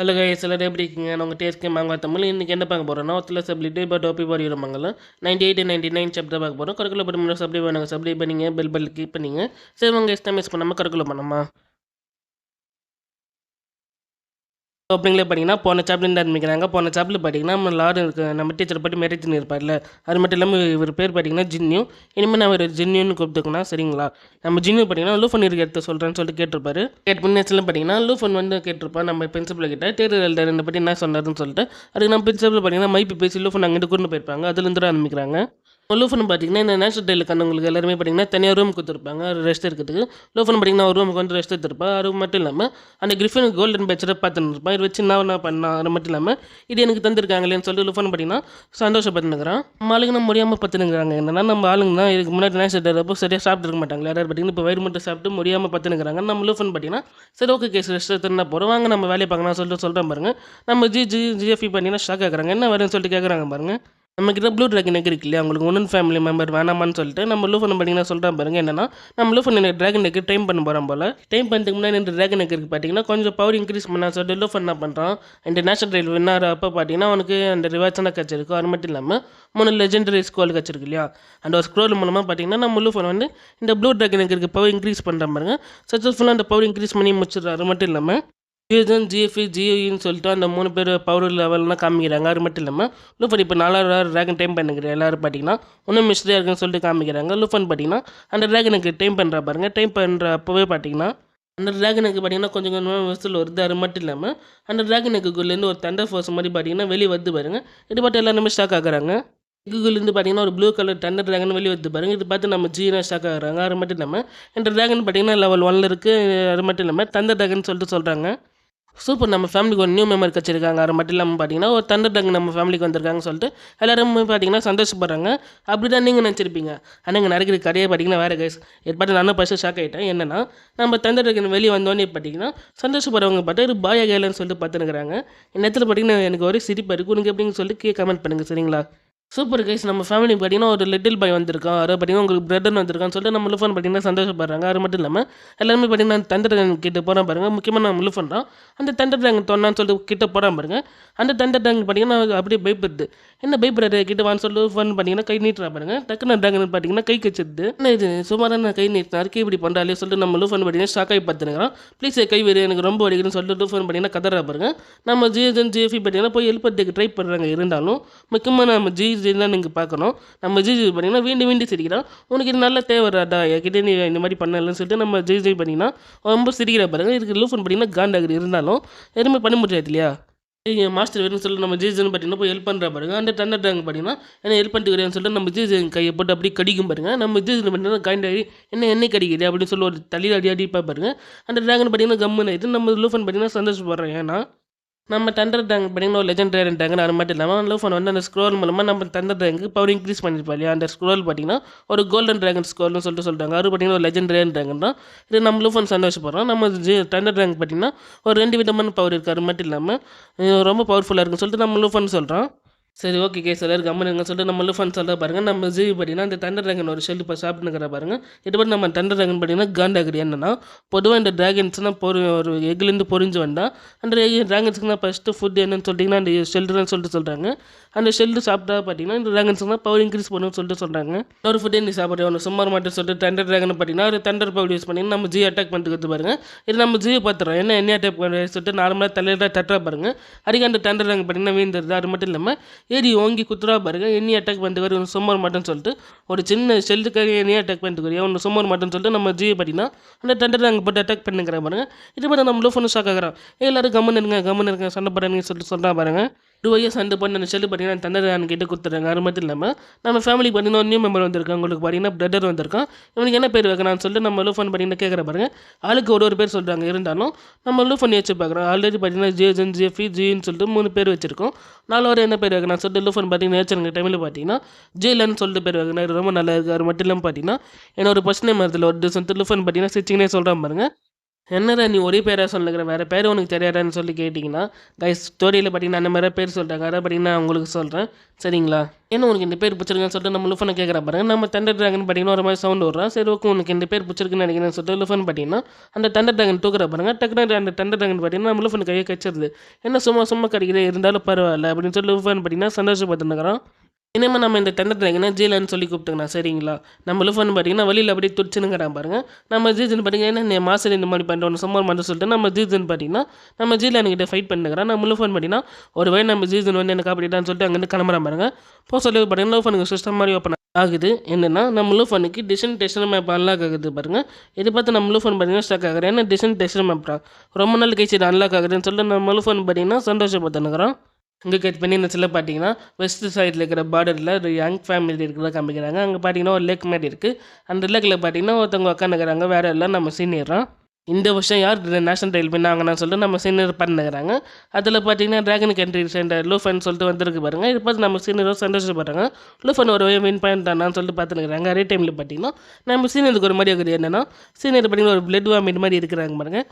Hello guys எல்லோரும் எப்படி இருக்கீங்க? நான் உங்கள் டேஸ்ட் மாங்கா தமிழ். இன்றைக்கி என்ன பார்க்க போகிறோம்னா ஒத்துல சப்ளிட்டு பட் டோப்பி பாடி மங்கலம். Ninety eight ninety nine chapter பார்க்க போகிறோம் கருக்குள்ள படி முன்னாடி சப்ளை பண்ணுங்கள் சப்ளை பண்ணிங்க பெல் பெல் கிளிக் பண்ணிங்க. சரி உங்கள் இஷ்டம் மிஸ் பண்ணாமல் கருக்குள்ள பண்ணாமா ஓப்பனிங்லேயே பார்த்தீங்கன்னா போன சாப்டர் ஆரம்பிக்கிறாங்க. போன சாப்டர் பார்த்தீங்கன்னா நம்ம லார்டு இருக்கு நம்ம டீச்சர் பற்றி மேரேஜ் இருப்பார்ல அது மட்டும் இல்லாமல் இவர் பேர் பார்த்தீங்கன்னா ஜின்யூ இனிமேல் நான் ஒரு ஜின்னியூன்னு கூப்பிட்டுக்கணும் சரிங்களா? நம்ம ஜின்னியூ பார்த்தீங்கன்னா லூஃபன் இருக்க எடுத்து சொல்கிறேன்னு சொல்லிட்டு கேட்டிருப்பாரு. கேட் முன்னேச்சில் பார்த்தீங்கன்னா லூஃபன் வந்து கேட்டிருப்பா நம்ம பிரின்சிபல் கிட்ட தேர்தல் எழுதுறதை பற்றி என்ன சொன்னார்னு சொல்லிட்டு. அதுக்கு நம்ம பிரின்சிபல் பார்த்தீங்கன்னா மைப்பு பேசி லூஃபன் அங்கிட்டு கொண்டு போயிருப்பாங்க. அதுலேருந்து தான் ஆரம்பிக்கிறாங்க. லூஃபன் பார்த்தீங்கன்னா இந்த நேஷனல் டேல கண்டவங்களுக்கு எல்லாருமே பார்த்தீங்கன்னா தனியாக ரூம் கொடுத்துருப்பாங்க. ரெஸ்ட் இருக்கிறதுக்கு லூஃபன் பார்த்தீங்கன்னா ஒரு ரூமுக்கு வந்து ரெஸ்ட் எடுத்துருப்பா. அது மட்டும் இல்லாமல் அந்த கிரிஃபன் கோல்டன் பேச்சரை பார்த்துன்னு இருப்பான். இது வச்சு நான் என்ன பண்ணா அது மட்டும் இல்லாமல் இது எனக்கு தந்திருக்காங்களேன்னு சொல்லிட்டு லூஃபன் பார்த்தீங்கன்னா சந்தோஷப்பட்டுனுக்குறான் நம்ம ஆளுங்க முடியாமல் பார்த்துனுக்குறாங்க என்னன்னா நம்ம ஆளுங்க தான் இதுக்கு முன்னாடி நேஷனல் டே அப்போ சரியாக சாப்பிட்டுருக்க மாட்டாங்க யாராவது பார்த்தீங்கன்னா இப்போ வயிறு மட்டும் சாப்பிட்டு முடியாமல் பார்த்துனுக்குறாங்க நம்ம லூஃபன் பார்த்தீங்கன்னா சரி ஓகே கேஸ் ரெஸ்ட் எடுத்துனா போகிறோம் வாங்க நம்ம வேலையை பார்க்கலாம் சொல்லிட்டு சொல்கிறேன் பாருங்க. நம்ம ஜி ஜி ஜிஎஃபி பார்த்தீங்கன்னா ஷாக் ஆகுறாங்க என்ன வரேன்னு சொல்லிட்டு கேட்குறாங்க பாருங்கள் நம்ம கிட்ட ப்ளூ ட்ராகன் நெக் இருக்கு இல்லையா உங்களுக்கு ஒன்று ஃபேமிலி மெம்பர் வேணாமான்னு சொல்லிட்டு நம்ம லூஃபன் பண்ணிங்கன்னா சொல்கிறேன் பாருங்க. என்னன்னா நம்ம லூஃபன் ட்ராகன் நெக்கு டைம் பண்ண போகிறோம் போல். டைம் பண்ணுறதுக்கு முன்னாடி இந்த ட்ராகன் நெக் பார்த்தீங்கன்னா கொஞ்சம் பவர் இன்க்ரீஸ் பண்ணா சொல்லிட்டு லூஃபன் என்ன பண்ணுறான் இந்த நேஷனல் ரயில் வின்னார் அப்போ பார்த்தீங்கன்னா அவனுக்கு அந்த ரிவார்ட்ஸான கிடச்சிருக்கு அது மட்டும் இல்லாமல் மூணு லெஜெண்டரி ஸ்கோல் கிடச்சிருக்கு இல்லையா? அந்த ஒரு ஸ்க்ரோல் மூலமாக பார்த்தீங்கன்னா நம்ம லூஃபன் வந்து இந்த blue dragon neck power increase பண்ணுற பாருங்க. சக்ஸஸ்ஃபுல்லாக அந்த பவர் இன்க்ரீஸ் பண்ணி முடிச்சிடுறாரு. மட்டும் இல்லாமல் ஜிஎஸ்என் ஜிஎஃப்இ ஜிஓஇன்னு சொல்லிட்டு அந்த மூணு பேர் பவர் லெவல்லாம் காமிக்கிறாங்க. அது மட்டும் இல்லாமல் லூஃபன் இப்போ நாலாயிரம் ட்ராகன் டைம் பண்ணிக்கிறேன் எல்லோரும் பார்த்தீங்கன்னா ஒன்றும் மிஸ்டேக் இருக்குன்னு சொல்லிட்டு காமிக்கிறாங்க. லூஃபன் பார்த்தீங்கன்னா அந்த ட்ராகனுக்கு டைம் பண்ணுற பாருங்கள் டைம் பண்ணுற அப்போவே பார்த்தீங்கன்னா அந்த ட்ராகனுக்கு பார்த்தீங்கன்னா கொஞ்சம் கொஞ்சமாக விசில் வருது. அது மட்டும் இல்லாமல் அந்த ட்ராகனுக்குள்ளேருந்து ஒரு தண்டர் ஃபோர்ஸ் மாதிரி பார்த்தீங்கன்னா வெளியே வருது பாருங்க. இது பார்த்து எல்லாருமே ஸ்டாக் ஆகுறாங்க. இதுக்குள்ளேருந்து பார்த்தீங்கன்னா ஒரு ப்ளூ கலர் டண்டர் ட்ராகன் வெளியே வந்து பாருங்க. இது பார்த்து நம்ம ஜீனா ஸ்டாக் ஆகுறாங்க. அது மட்டும் இல்லாமல் இந்த ட்ராகன் பார்த்தீங்கன்னா லெவல் ஒன்ல இருக்குது அது மட்டும் இல்லாமல் தண்டர் ட்ராகன் சொல்லிட்டு சொல்கிறாங்க சூப்பர் நம்ம ஃபேமிலிக்கு ஒரு நியூ மெம்பர் கிடச்சிருக்காங்க அது மட்டும் இல்லாமல் பார்த்தீங்கன்னா ஒரு தண்டர் ட்ராகன் நம்ம ஃபேமிலிக்கு வந்திருக்காங்கன்னு சொல்லிட்டு எல்லாரும் பார்த்தீங்கன்னா சந்தோஷப்படுறாங்க. அப்படி தான் நீங்கள் நினச்சிருப்பீங்க. ஆனால் இங்கே நடக்கிற கடையை பார்த்தீங்கன்னா வேறு கைஸ் பார்த்து நானும் ஃபஸ்ட்டு ஷாக் ஆகிட்டேன் என்னன்னா நம்ம தண்டர் வெளியே வந்தோடனே பார்த்தீங்கன்னா சந்தோஷப்படுறவங்க பார்த்து ஒரு பாயா கேலன்னு சொல்லிட்டு பார்த்துருக்குறாங்க இந்த நேரத்தில் பார்த்தீங்கன்னா எனக்கு ஒரு சிரிப்பு இருக்கும் உனக்கு எப்படின்னு சொல்லிட்டு கே கமெண்ட் பண்ணுங்கள் சரிங்களா? சூப்பர் கைஸ் நம்ம ஃபேமிலி பார்த்தீங்கன்னா ஒரு லிட்டில் பாய் வந்திருக்கான். அவர் பார்த்தீங்கன்னா உங்களுக்கு பிரதர் வந்திருக்கான்னு சொல்லிட்டு நம்ம லுஃபன் பார்த்தீங்கன்னா சந்தோஷப்படுறாங்க. அது மட்டும் இல்லாமல் எல்லாருமே பார்த்தீங்கன்னா தண்டர் ட்ராகன் கிட்ட போகிறான் பாருங்க. முக்கியமாக நம்ம லுஃபன் தான். அந்த தண்டர் ட்ராகன் தொன்னான்னு சொல்லிட்டு கிட்ட போகிறான் பாருங்க. அந்த தண்டர் ட்ராகன் பார்த்தீங்கன்னா அப்படியே பயப்படுது. என்ன பயப்படுறது கிட்ட வான்னு சொல்லிட்டு ஃபன் பார்த்தீங்கன்னா கை நீட்டுறா பாருங்க. டக்குனு ட்ராகன் பார்த்தீங்கன்னா கை கச்சிடுது என்ன இது? சுமாரான கை நீட்டினா இருக்கே இப்படி பண்ணுறாலே சொல்லிட்டு நம்ம லுஃபன் பார்த்தீங்கன்னா ஷாக் ஆகி பார்த்துருக்கிறோம் ப்ளீஸ் கை வேறு எனக்கு ரொம்ப வலிக்குதுன்னு சொல்லிட்டு லுஃபன் பார்த்தீங்கன்னா கதறா பாருங்க. நம்ம ஜிஎஸ்என் ஜிஎஃபி பார்த்தீங்கன்னா போய் ஹெல்ப் ட்ரை பண்ணுறாங்க இருந்தாலும் முக்கியமாக நம்ம ஜிஜி தான் நீங்கள் பார்க்கணும் நம்ம ஜிஜி பார்த்தீங்கன்னா வீண்டு வீண்டு சிரிக்கிறான் உனக்கு இது நல்ல தேவைடாடா என்கிட்ட நீ இந்த மாதிரி பண்ணலன்னு சொல்லிட்டு நம்ம ஜெய் ஜெய் பார்த்தீங்கன்னா ரொம்ப சிரிக்கிற பாருங்க இதுக்கு லூஃபன் பார்த்தீங்கன்னா காண்டாகுது இருந்தாலும் எதுவுமே பண்ண முடியாது இல்லையா எங்கள் மாஸ்டர் வேணும்னு சொல்லி நம்ம ஜிஜன் பார்த்தீங்கன்னா போய் ஹெல்ப் பண்ணுற பாருங்க அந்த டன்னர் டேங்க் பார்த்தீங்கன்னா என்ன ஹெல்ப் பண்ணிட்டு சொல்லிட்டு நம்ம ஜிஜன் கையை போட்டு அப்படியே கடிக்கும் பாருங்க நம்ம ஜிஜன் பார்த்தீங்கன்னா காண்டாகி என்ன என்ன கடிக்குது அப்படின்னு சொல்லி ஒரு தலையில் அடி அடிப்பா பாருங்க அந்த டேங்க்னு பார்த்தீங்கன்னா கம்முன்னு இது நம்ம லூஃபன் பார்த்தீங்கன்னா சந்தோஷப்படுறோம் ஏன்னா நம்ம தண்டர் டேங்க் பார்த்தீங்கன்னா ஒரு லெஜெண்டரி டேங்க் அது மட்டும் இல்லாமல் லூஃபன் வந்து அந்த ஸ்க்ரோல் மூலமாக நம்ம தண்டர் டேங்க்கு பவர் இன்க்ரீஸ் பண்ணிருப்பா இல்லையா? அந்த ஸ்க்ரோல் பார்த்தீங்கன்னா ஒரு கோல்டன் ட்ராகன் ஸ்க்ரோல்னு சொல்லிட்டு சொல்கிறாங்க அது பார்த்தீங்கன்னா ஒரு லெஜெண்டரி ட்ராகன் தான். இது நம்ம லூஃபன் சந்தோஷப்படுறோம். நம்ம ஜி தண்டர் டேங்க் பார்த்தீங்கன்னா ஒரு ரெண்டு விதமான பவர் இருக்குது அது மட்டும் இல்லாமல் ரொம்ப பவர்ஃபுல்லாக இருக்குன்னு சொல்லிட்டு நம்ம லூஃபன் சொல்கிறோம் சரி ஓகே கேஸ் சார் கம்மனுங்க சொல்லிட்டு நம்ம லுஃபன் சொல்ல பாருங்கள் நம்ம ஜிவி பார்த்தீங்கன்னா இந்த தண்டர் ட்ராகன் ஒரு ஷெல் இப்போ சாப்பிட்டுங்கிற பாருங்கள் இது பற்றி நம்ம தண்டர் ட்ராகன் பார்த்தீங்கன்னா காண்டாகுது என்னன்னா பொதுவாக இந்த ட்ராகன்ஸ்னால் பொரு ஒரு எக்லேருந்து பொறிஞ்சு வந்தால் அந்த ட்ராகன்ஸுக்கு தான் ஃபஸ்ட்டு ஃபுட் என்னன்னு சொல்லிட்டிங்கன்னா அந்த ஷெல்டுன்னு சொல்லிட்டு சொல்கிறாங்க அந்த ஷெல்டு சாப்பிட்டா பார்த்தீங்கன்னா இந்த ட்ராகன்ஸ்க்கு தான் பவர் இன்க்ரீஸ் பண்ணுன்னு சொல்லிட்டு சொல்கிறாங்க ஒரு ஃபுட்டே நீ சாப்பிட்ற? ஒன்று சும்மா மாட்டேன்னு சொல்லிட்டு தண்டர் ட்ராகன் பார்த்தீங்கன்னா ஒரு தண்டர் பவர் யூஸ் பண்ணி நம்ம ஜி அட்டாக் பண்ணிட்டு பாருங்கள் இது நம்ம ஜியை பார்த்துறோம். என்ன என்ன அட்டாக் சொல்லிட்டு நார்மலாக தலையில் தட்டுறா பாருங்கள் அதுக்கு அந்த தண்டர் ட்ராகன் பார்த்தீங்கன்னா வீந்துருது அது மட்டும் இல்லாமல் ஏறி ஓங்கி குத்துறா பாருங்க. என்னையும் அட்டாக் பண்ணிட்டு வரும் சும்மார் மாட்டேன்னு சொல்லிட்டு ஒரு சின்ன ஷெல்லுக்காக என்னையும் அட்டாக் பண்ணிட்டு வரையா? ஒன்று சும்மார் மாட்டேன்னு சொல்லிட்டு நம்ம ஜியை பார்த்தீங்கன்னா அந்த தண்டர் அங்கே போட்டு அட்டாக் பண்ணுங்கிற பாருங்க. இது மாதிரி நம்ம லூஃபன் ஷாக் ஆகிறோம் எல்லாரும் கம்மன் இருங்க கம்மன் இருங்க சண்டை போடுறேன்னு சொல்லிட்டு சொல்கிறா பாருங்க. ரூபாய் சண்டை பண்ணி அந்த செல்லு பார்த்தீங்கன்னா தண்டர் கிட்ட கொடுத்துட்றேன் அது மட்டும் இல்லாமல் நம்ம ஃபேமிலிக்கு பார்த்தீங்கன்னா ஒரு நியூ மெம்பர் வந்திருக்காங்க. உங்களுக்கு பார்த்தீங்கன்னா பிரதர் வந்திருக்கான். இவனுக்கு என்ன பேர் வைக்கலாம்னு சொல்லிட்டு நம்ம லூஃபன் பார்த்தீங்கன்னா கேட்குற பாருங்க. ஆளுக்கு ஒரு ஒரு பேர் சொல்கிறாங்க இருந்தாலும் நம்ம லூஃபன் வச்சு பார்க்குறோம் ஆல்ரெடி பார்த்தீங்கன்னா ஜேஜன் ஜேஃபி ஜின்னு சொல்லிட்டு மூணு பேர் வச்சிருக்கோம். நாலு என்ன பேர் வைக்கலாம் சொல்லிட்டு லூஃபன் பார்த்தீங்கன்னா நேச்சருங்க டைமில் பார்த்தீங்கன்னா ஜெயிலன்னு சொல்லிட்டு பேர் வைக்கணும். இது ரொம்ப நல்லா இருக்குது அது மட்டும் இல்லாமல் பார்த்தீங்கன்னா என்னோட ஒரு ஃபஸ்ட் நேம் அதில் ஒரு சொல்லிட்டு லூஃபன் பார்த்தீங்கன்னா சிச்சிங்னே சொல்கிறான் பாருங்க. என்னடா நீ ஒரே பேராக சொல்லுங்கிற வேறு பேர் உனக்கு தெரியாதான்னு சொல்லி கேட்டிங்கன்னா கைஸ் ஸ்டோரியில் பார்த்தீங்கன்னா அந்த மாதிரி பேர் சொல்கிறாங்க அதை பார்த்தீங்கன்னா நான் உங்களுக்கு சொல்கிறேன் சரிங்களா? ஏன்னா உனக்கு இந்த பேர் பிடிச்சிருக்குன்னு சொல்லிட்டு நம்ம லுஃபனை கேட்குற பாருங்க நம்ம தண்டர் ட்ராகன் பார்த்தீங்கன்னா ஒரு மாதிரி சவுண்ட் வர்றான் சரி ஓகே உனக்கு இந்த பேர் பிடிச்சிருக்குன்னு நினைக்கிறேன்னு சொல்லிட்டு லுஃபன் பார்த்தீங்கன்னா அந்த தண்டர் ட்ராகன் தூக்குற பாருங்க. டக்குனு அந்த தண்டர் ட்ராகன் பார்த்தீங்கன்னா நம்ம லுஃபன் கையை கச்சிருது என்ன சும்மா சும்மா கிடைக்கிது இருந்தாலும் பரவாயில்ல அப்படின்னு சொல்லி லுஃபன் பார்த்தீங்கன்னா சந்தோஷப்பட்டுருக்கிறான் இனிமேல் நம்ம இந்த டெண்டர் ட்ராகனை ஜீலன்னு சொல்லி கூப்பிட்டுங்கண்ணா சரிங்களா? நம்ம லுஃபன் பார்த்தீங்கன்னா வழியில் அப்படியே துடிச்சுனுங்கிறான் பாருங்கள் நம்ம ஜீஜன் பார்த்தீங்கன்னா என்ன மாசம் இந்த மாதிரி பண்ணுறோம் சும்மா மட்டும் சொல்லிட்டு நம்ம ஜீஜன் பார்த்தீங்கன்னா நம்ம ஜீலன்கிட்ட ஃபைட் பண்ணுங்கிறான் நம்ம லுஃபன் பார்த்தீங்கன்னா ஒரு வழி நம்ம ஜீஜன் வந்து எனக்கு காப்பிட்டான்னு சொல்லிட்டு அங்கேருந்து கிளம்புறான் பாருங்க. போ சொல்லி பார்த்தீங்கன்னா லூஃபனுக்கு சிஸ்டம் மாதிரி ஓப்பன் ஆகுது. என்னென்னா நம்ம லூஃபனுக்கு டிசைன் டெஸ்ட் மேப் அன்லாக் ஆகுது பாருங்கள் இது பார்த்து நம்ம லூஃபன் பார்த்தீங்கன்னா ஸ்டக் ஆகுது ஏன்னா டிசைன் டெஸ்ட் மேப் ரொம்ப நாள் கழிச்சு அன்லாக் ஆகுதுன்னு சொல்லிட்டு நம்ம லூஃபன் பார்த்தீங்கன்னா சந்தோஷப்பட்டுனுக்குறோம் இங்கே கட் பண்ணி இந்த சில பார்த்தீங்கன்னா வெஸ்ட் சைடில் இருக்கிற பார்டரில் ஒரு யங் ஃபேமிலி இருக்கிறத காமிக்கிறாங்க. அங்கே பார்த்தீங்கன்னா ஒரு லேக் மாதிரி இருக்குது அந்த லேக்கில் பார்த்தீங்கன்னா ஒருத்தவங்க உட்காந்துக்கிறாங்க வேறு எல்லாம் நம்ம சீனியராக இந்த வருஷம் யார் நேஷனல் டைல் பண்ணாங்கன்னு சொல்லிட்டு நம்ம சீனியர் பண்ணுறாங்க அதில் பார்த்தீங்கன்னா ட்ராகன் கண்ட்ரி சென்டர் லூஃபன் சொல்லிட்டு வந்திருக்கு பாருங்க. இது பார்த்து நம்ம சீனியரும் சந்தோஷப்படுறாங்க. லூஃபன் ஒரு வின் பாயிண்ட் சொல்லிட்டு பார்த்துருக்குறாங்க அதே டைமில் பார்த்தீங்கன்னா நம்ம சீனியருக்கு ஒரு மாதிரி இருக்குது. என்னென்னா சீனியர் பார்த்தீங்கன்னா ஒரு பிளட் வாமிட் மாதிரி இருக்கிறாங்க பாருங்க.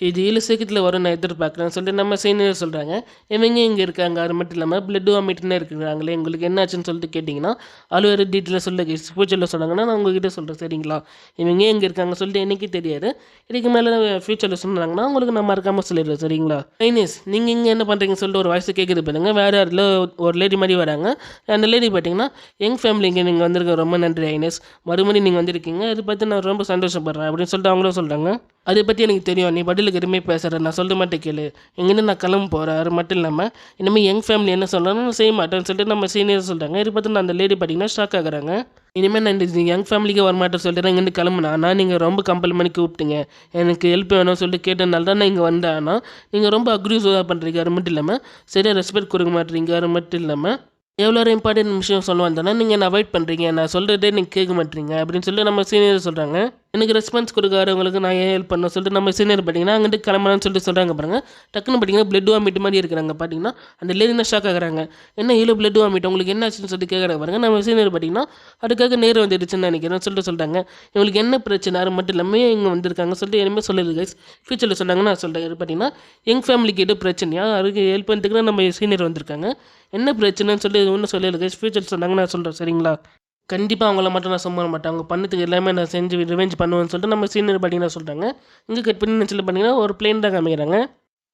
இது ஏழு சீக்கிரத்தில் வரும் நான் எதிர்பார்க்குறேன் சொல்லிட்டு நம்ம சீனியர் சொல்கிறாங்க இவங்க இங்கே இருக்காங்க. அது மட்டும் இல்லாமல் பிளட் வாமிட்னு இருக்கிறாங்களே உங்களுக்கு என்னாச்சுன்னு சொல்லிட்டு கேட்டிங்கன்னா அலுவலர் டீட்டெயிலாக சொல்ல ஃபியூச்சரில் சொன்னாங்கன்னா நான் உங்ககிட்ட சொல்கிறேன் சரிங்களா? இவங்க எங்கே இருக்காங்க சொல்லிட்டு எனக்கு தெரியாது. இதுக்கு மேலே ஃபியூச்சரில் சொன்னாங்கன்னா உங்களுக்கு நான் மறக்காமல் சொல்லிடுறேன் சரிங்களா? ஐனிஸ் நீங்கள் இங்கே என்ன பண்ணுறீங்கன்னு சொல்லிட்டு ஒரு வாய்ஸ் கேட்குது பாருங்க. வேறு யாரில் ஒரு லேடி மாதிரி வராங்க. அந்த லேடி பார்த்தீங்கன்னா எங் ஃபேமிலிக்கு நீங்கள் வந்திருக்க ரொம்ப நன்றி ஐனஸ் மறுபடியும் நீங்கள் வந்திருக்கீங்க. அதை பார்த்து நான் ரொம்ப சந்தோஷப்படுறேன் அப்படின்னு சொல்லிட்டு அவங்களும் சொல்கிறாங்க அதை பற்றி எனக்கு தெரியும். நீ பதிலுக்கு எதுவுமே பேசுகிற நான் சொல்ல மாட்டேன் கேளு. இங்கேருந்து நான் கிளம்ப போகிறேன் அது மட்டும் இல்லாமல் இனிமேல் யங் ஃபேமிலி என்ன சொல்கிறாங்க நான் செய்ய மாட்டேன்னு சொல்லிட்டு நம்ம சீனியர் சொல்கிறாங்க இது பார்த்து நான் அந்த லேடி பார்த்தீங்கன்னா ஷாக் ஆகுறாங்க. இனிமேல் நான் இந்த யங் ஃபேமிலிக்கு வரமாட்டேன் சொல்லிட்டு இங்கேருந்து கிளம்புனா ஆனால் நீங்கள் ரொம்ப கம்பல் பண்ணி கூப்பிட்டீங்க. எனக்கு ஹெல்ப் வேணும்னு சொல்லிட்டு கேட்டனால தான் நான் இங்கே வந்தேன். ஆனால் நீங்கள் ரொம்ப அக்ரூசிவாக பண்ணுறீங்க அது மட்டும் இல்லாமல் சரியாக ரெஸ்பெக்ட் கொடுக்க மாட்டீங்க. அது மட்டும் இல்லாமல் எவ்வளோ ஒரு இம்பார்ட்டன்ட் விஷயம் சொல்ல வந்தேன்னா நீங்கள் என்ன அவாய்ட் பண்ணுறீங்க நான் சொல்கிறதே நீங்கள் கேட்க மாட்டீங்க அப்படின்னு சொல்லி நம்ம சீனியர் சொல்கிறாங்க எனக்கு ரெஸ்பான்ஸ் கொடுக்காதவங்களுக்கு நான் ஏன் ஹெல்ப் பண்ண சொல்லிட்டு நம்ம சீனியர் பார்த்தீங்கன்னா அங்கிட்டு கிளம்புறான்னு சொல்லிட்டு சொல்கிறாங்க பாருங்க. டக்குன்னு பார்த்தீங்கன்னா பிளட் வாமிட் மாதிரி இருக்கிறாங்க. பார்த்தீங்கன்னா அந்த லேடி தான் ஷாக் ஆகிறாங்க. என்ன இவ்வளோ பிளட் வாமிட் உங்களுக்கு என்ன ஆச்சுன்னு சொல்லிட்டு கேட்குறாங்க பாருங்க. நம்ம சீனியர் பார்த்தீங்கன்னா அதுக்காக நேர் வந்துடுச்சுன்னு நினைக்கிறேன் சொல்லிட்டு சொல்கிறாங்க இவங்களுக்கு என்ன பிரச்சனை? அது மட்டும் இல்லாமல் இங்கே வந்திருக்காங்க சொல்லிட்டு எதுவுமே சொல்லல கைஸ் ஃபியூச்சரில் சொன்னாங்கன்னு நான் சொல்கிறேன் பார்த்தீங்கன்னா எங்கள் ஃபேமிலிக்கு எது பிரச்சனையா? அதுக்கு ஹெல்ப் பண்ணுறதுக்கு நம்ம சீனியர் வந்திருக்காங்க. என்ன பிரச்சனைன்னு சொல்லி ஒன்றும் சொல்லல கைஸ் ஃபியூச்சர் சொன்னாங்க நான் சொல்கிறேன் சரிங்களா? கண்டிப்பாக அவங்கள மட்டும் நான் சும்மா மாட்டேன். அவங்க பண்ணதுக்கு எல்லாமே நான் செஞ்சு ரிவெஞ்ச் பண்ணுவேன்னு சொல்லிட்டு நம்ம சீனியர் பார்த்தீங்கன்னா சொல்கிறாங்க இங்கே கட் பண்ணி சொல்லி பார்த்தீங்கன்னா ஒரு பிளேன் தான் காமிக்கிறாங்க.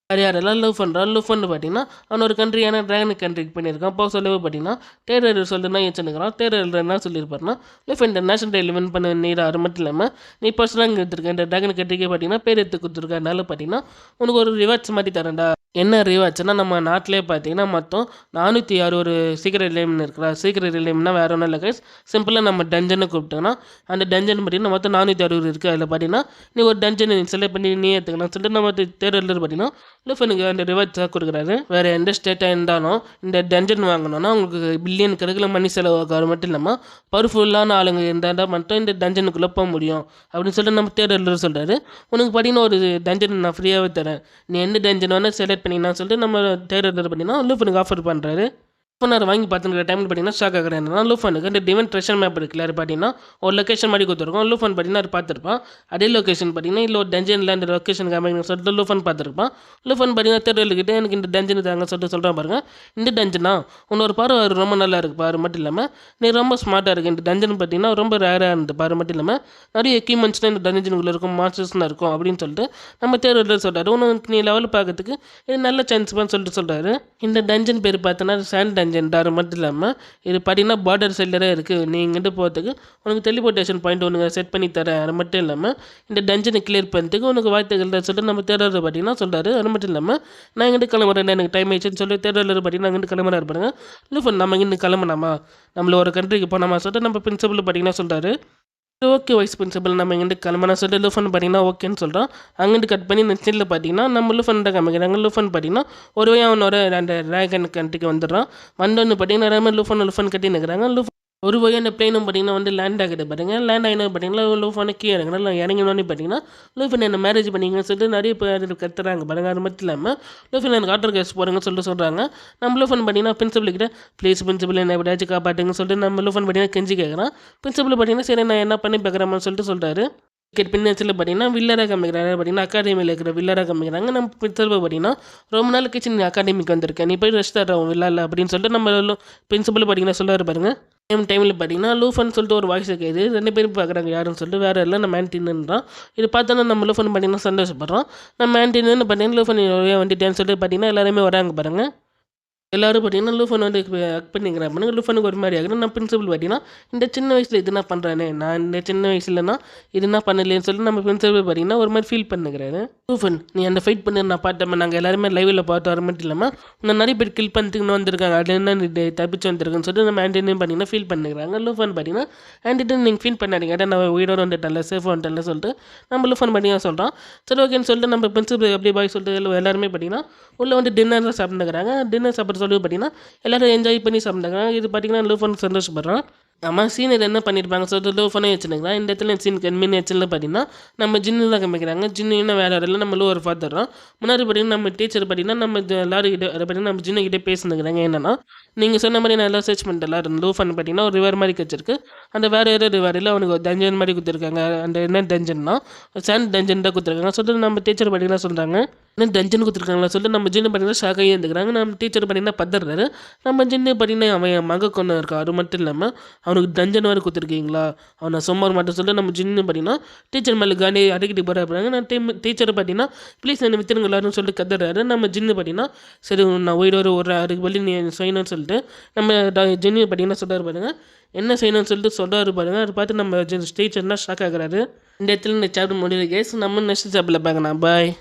யார் யாரெல்லாம் லவ் பண்ணுறான் லவ் பண்ணு பார்த்தீங்கன்னா அவன் ஒரு கண்ட்ரியான ட்ராகன் கண்ட்ரிக்கு பண்ணியிருக்கான் அப்போ சொல்லவே பார்த்தீங்கன்னா தேரர் சொல்லிட்டு தான் வச்சுருக்கிறான் என்ன சொல்லியிருப்பாருன்னா லவ் இந்த நேஷனல் டே லிவன் பண்ண நீர் அது மட்டும் இல்லாமல் நீ பர்சனலாக இங்கே எடுத்துருக்க இந்த ட்ராகன் கண்ட்ரிக்கே பார்த்தீங்கன்னா பேர் எடுத்து கொடுத்துருக்கனால பார்த்தீங்கன்னா உனக்கு ஒரு ரிவார்ட்ஸ் மாதிரி தரேன்டா. என்ன ரீவாச்சுன்னா நம்ம நாட்டிலே பார்த்தீங்கன்னா மொத்தம் நானூற்றி ஆறு ஒரு சீக்கிரம் ரிலேம்னு இருக்கிறா சீக்கிரம் ரிலேம்னா வேறு ஒன்றும் இல்லை கைஸ் சிம்பிளாக நம்ம டஞ்சனை கூப்பிட்டோன்னா அந்த டஞ்சன் பார்த்தீங்கன்னா மொத்தம் நானூற்றி அறுபது இருக்குது அதில் பார்த்தீங்கன்னா நீ ஒரு டஞ்சனை செலக்ட் பண்ணி நீ ஏற்றுக்கலாம் சொல்லிட்டு நம்ம தேர்தலில் பார்த்தீங்கன்னா லூஃபனுக்கு அந்த ரிவார்ட்ஸாக கொடுக்குறாரு. வேறு எந்த ஸ்டேட்டாக இருந்தாலும் இந்த டஞ்சன் வாங்கணும்னா உங்களுக்கு பில்லியன் கணக்கில் மணி செலவாகும் மட்டும் இல்லாமல் பர்ஃபுல்லான ஆளுங்க இருந்தால் மட்டும் இந்த டஞ்சனுக்குள்ளே போக முடியும். அப்படின்னு சொல்லிட்டு நம்ம தேர்தலில் சொல்கிறாரு உனக்கு பார்த்தீங்கன்னா ஒரு டஞ்சன் நான் ஃப்ரீயாகவே தரேன். நீ எந்த டஞ்சன் வேணால் செலக்ட் பண்ணிங்கன்னா சொல்லிட்டு நம்ம தேர்தலில் பண்ணிங்கன்னா லூஃபனுக்கு ஆஃபர் பண்ணுறாரு லூஃபனர் வாங்கி பார்த்துக்கிற டைமில் பார்த்தீங்கன்னா ஷாக் ஆகிறேன். என்னன்னா லூஃபனுக்கு இந்த டிவன் ட்ரெஷர் மேப் இருக்குல்ல அது பார்த்தீங்கன்னா ஒரு லொக்கேஷன் மாதிரி கொடுத்துருக்கோம். லூஃபன் பார்த்தீங்கன்னா அது பார்த்துருப்பான். அதே லொக்கேஷன் பார்த்தீங்கன்னா இல்லை ஒரு டஞ்சனில் அந்த லொக்கேஷன் காமிங்க சொல்லிட்டு லூஃபன் பார்த்துருப்பான். லூஃபன் பார்த்தீங்கன்னா தேர்தலுக்கிட்டே எனக்கு இந்த டஞ்சன் தாங்க சொல்லிட்டு சொல்கிறேன் பாருங்க. இந்த டஞ்சனா உன்னோட பார்வை அது ரொம்ப நல்லா இருக்கு பாரு மட்டும் இல்லாமல் நீ ரொம்ப ஸ்மார்ட்டாக இருக்குது இந்த டஞ்சன் பார்த்தீங்கன்னா ரொம்ப ரேராக இருந்தது பாரு மட்டும் இல்லாமல் நிறைய எக்யூப்மெண்ட்ஸ்லாம் இந்த டஞ்சனுக்குள்ளே இருக்கும் மாஸ்டர்ஸ்லாம் இருக்கும் அப்படின்னு சொல்லிட்டு நம்ம தேர்தலில் சொல்கிறாரு உனக்கு நீ லெவல் பார்க்கறதுக்கு இது நல்ல சான்ஸ் சொல்லிட்டு சொல்கிறாரு இந்த டஞ்சன் பேர் பார்த்தோன்னா சாண்ட் டஞ்சன் அது மட்டும் இல்லாமல் இது பார்த்தீங்கன்னா பார்டர் சைடில் இருக்குது நீ இங்கிட்டு போகிறதுக்கு உனக்கு டெலிபோர்டேஷன் பாயிண்ட் ஒன்று செட் பண்ணி தரேன். அது மட்டும் இல்லாமல் இந்த டஞ்சனை கிளியர் பண்ணுறதுக்கு உனக்கு வாய்ப்புகள் சொல்லிட்டு நம்ம தேர்தலில் பார்த்தீங்கன்னா சொல்கிறாரு அது மட்டும் இல்லாமல் நான் இங்கிட்டு கிளம்புறேன் எனக்கு டைம் ஆயிடுச்சுன்னு சொல்லி தேர்தலில் பார்த்தீங்கன்னா இங்கிட்டு கிளம்புறாரு பாருங்க. இல்லை நம்ம இங்கிட்டு கிளம்புனாமா? நம்மள ஒரு கண்ட்ரிக்கு போனாமா சொல்லிட்டு நம்ம பிரின்சிபல் பார்த்தீங்கன்னா சொல்கிறாரு ஓகே வைஸ் பிரின்சிபல் நம்ம இங்கிட்டு கிளம்புனா சொல்லிட்டு லூஃபன் பார்த்தீங்கன்னா ஓகேன்னு சொல்கிறோம் அங்கிட்டு கட் பண்ணி நெச்சில் பார்த்தீங்கன்னா நம்ம லூஃபன் தான் காமிக்கிறாங்க லூஃபன் பார்த்தீங்கன்னா ஒரு வழி அவனோட அந்த கண்ட்ரிக்கு வந்துடுறான். வந்தோன்னு பார்த்தீங்கன்னா நிறைய லூஃபன் லூஃபன் கட்டி நிற்கிறாங்க லூஃபன் ஒரு வழியாக அந்த பிளேனும் பார்த்தீங்கன்னா வந்து லேண்ட் ஆகுது பாருங்க லேண்ட் ஆகினா பார்த்தீங்கன்னா லூஃபான கீழே இறங்குறா இறங்கினோடனே பார்த்தீங்கன்னா லூஃபன் என்ன மேரேஜ் பண்ணிங்கன்னு சொல்லிட்டு நிறைய பேர் கத்துறாங்க பாருங்க. அது மட்டும் இல்லாமல் லூஃபன் எனக்கு ஆட்டர் கேஸ் போகிறேங்கன்னு சொல்லிட்டு சொல்கிறாங்க நம்ம லூஃபன் பார்த்தீங்கன்னா பிரின்சிபல் கிட்ட ப்ளீஸ் பிரின்சிபல் என்ன எப்படியாச்சும் காப்பாட்டுங்கன்னு சொல்லிட்டு நம்ம லூஃபன் பார்த்தீங்கன்னா கெஞ்சி கேட்குறான் பிரின்சிபல் பார்த்தீங்கன்னா சரி நான் என்ன பண்ணி பார்க்குறேன்னு சொல்லிட்டு சொல்கிறாரு கிரிக்கெட் பின்னச்சில் பார்த்தீங்கன்னா வில்லராக காமிக்கிறாங்க பார்த்தீங்கன்னா அகாடமியில் இருக்கிற வில்லராக காமிக்கிறாங்க நம்ம பிரின்சிபல் பார்த்தீங்கன்னா ரொம்ப நாள் கழிச்சு நீ அகாடமிக்கு வந்திருக்கேன். நீ போய் ரெஸ்ட் தரோம் வில்லால அப்படின்னு சொல்லிட்டு நம்ம பிரின்சிபல் பார்த்தீங்கன்னா சொல்ல பாருங்க. சேம் டைமில் பார்த்தீங்கன்னா லூஃபன் சொல்லிட்டு ஒரு வாய்ஸ் கேட்குது ரெண்டு பேரும் பார்க்குறாங்க யாருன்னு சொல்லிட்டு வேறு இல்லை நம்ம ஆன்டின்னுன்றான் இது பார்த்தோன்னா நம்ம லூஃபன் பார்த்தீங்கன்னா சந்தோஷப்படுறோம் நம்ம ஆன்டின்னு பார்த்தீங்கன்னா லூஃபன் வந்துட்டேன்னு சொல்லிட்டு பார்த்தீங்கன்னா எல்லாருமே வராங்க பாருங்கள் எல்லாரும் பார்த்தீங்கன்னா லூஃபன் வந்து ஆக்ட் பண்ணிக்கிறான் பண்ணுங்க லூஃபனுக்கு ஒரு மாதிரி ஆகுது. நான் பிரின்சிபல் பார்த்தீங்கன்னா இந்த சின்ன வயசில் இது என்ன பண்ணுறானே நான் இந்த சின்ன வயசுலனா இது என்ன பண்ணலைன்னு சொல்லிட்டு நம்ம பிரின்சிபல் பார்த்தீங்கன்னா ஒரு மாதிரி ஃபீல் பண்ணுகிறாரு லூஃபன் நீ அந்த ஃபைட் பண்ணி நான் பார்த்தேன் நாங்கள் எல்லாருமே லைவில் பார்த்து வர மட்டும் இல்லாமல் உன்னை நிறைய பேர் கில் பண்ணிட்டுன்னு வந்திருக்காங்க. அது என்ன தப்பிச்சு வந்திருக்குன்னு சொல்லிட்டு நம்ம ஆண்டினு பார்த்தீங்கன்னா ஃபீல் பண்ணுறாங்க லூஃபன் பார்த்தீங்கன்னா ஆண்டிட்டு நீங்கள் ஃபீல் பண்ணாதீங்க. அதான் நான் உயிரோட வந்துட்டல சேஃபாக வந்துட்டல சொல்லிட்டு நம்ம லூஃபன் பார்த்தீங்கன்னா சொல்கிறோம் சரி ஓகேன்னு சொல்லிட்டு நம்ம பிரின்சிபல் அப்படியே பாய் சொல்லிட்டு எல்லாருமே பார்த்தீங்கன்னா உள்ளே வந்து டின்னர் சாப்பிட்டுக்கிறாங்க. டின்னர் சாப்பிட்ற சொல்லி பார்த்தீங்கன்னா எல்லாரும் என்ஜாய் பண்ணி சாப்பிட்டாங்க. இது பார்த்தீங்கன்னா லூஃபன் சந்தோஷப்படுறான். ஆமாம் சீனர் என்ன பண்ணியிருப்பாங்க சொல்லிட்டு லூஃபனே வச்சுருக்கலாம் இந்த இடத்துல சீன் கன்மீன் பார்த்தீங்கன்னா நம்ம ஜின்னு தான் காமிக்கிறாங்க. ஜின்னு வேறு இடத்துல நம்ம லூவர் பார்த்துடுறோம் முன்னாடி பார்த்தீங்கன்னா நம்ம டீச்சர் பார்த்தீங்கன்னா நம்ம ஜ- எல்லாரும் கிட்ட பார்த்தீங்கன்னா நம்ம ஜின்னு கிட்டே பேசினுக்கிறாங்க. என்னன்னா நீங்கள் சொன்ன மாதிரி நான் எல்லாம் சர்ச் லோ லூஃபன் பார்த்தீங்கன்னா ஒரு ரிவர் மாதிரி கிடச்சிருக்கு அந்த வேறு ஏதோ ரிவரில் அவனுக்கு ஒரு டஞ்சன் மாதிரி கொடுத்துருக்காங்க. அந்த என்ன டஞ்சன்னா சாண்ட் டஞ்சன் தான் கொடுத்துருக்காங்க. சொல்லிட்டு நம்ம டீச்சர் பார்த்தீங்கன்னா சொல்கிறாங்க என்ன டஞ்சன் கொடுத்துருக்காங்களா சொல்லிட்டு நம்ம ஜின்னு பார்த்தீங்கன்னா ஷாக்காகி இருந்துக்கிறாங்க நம்ம டீச்சர் பார்த்தீங்கன்னா பதறாரு. நம்ம ஜின்னு பார்த்தீங்கன்னா அவன் மக கொண்டு இருக்கா அது மட்டும் இல்லாமல் அவனுக்கு டஞ்சன் வேறு கொடுத்துருக்கீங்களா? அவனை சும்மா மட்டும் சொல்லிட்டு நம்ம ஜின்னு பார்த்தீங்கன்னா டீச்சர் மேலே காண்டி அடிக்கிட்டு போகிற போகிறாங்க நான் டீம் டீச்சர் பார்த்தீங்கன்னா ப்ளீஸ் என்னை வித்துருங்க எல்லாரும் சொல்லிட்டு கத்துறாரு. நம்ம ஜின்னு பார்த்தீங்கன்னா சரி நான் உயிரோடு ஒரு அதுக்கு வழி நீ செய்யணும்னு சொல்லிட்டு நம்ம ஜின்னு பார்த்தீங்கன்னா சொல்கிறாரு பாருங்கள் என்ன செய்யணும்னு சொல்லிட்டு சொல்கிறாரு பாருங்கள் அதை பார்த்து நம்ம டீச்சர்னா ஷாக் ஆகிறாரு. இந்த இடத்துல இந்த சாப்டர் முடியுது கேஸ் நம்ம நெக்ஸ்ட் சாப்டரில் பார்க்கலாம். பாய்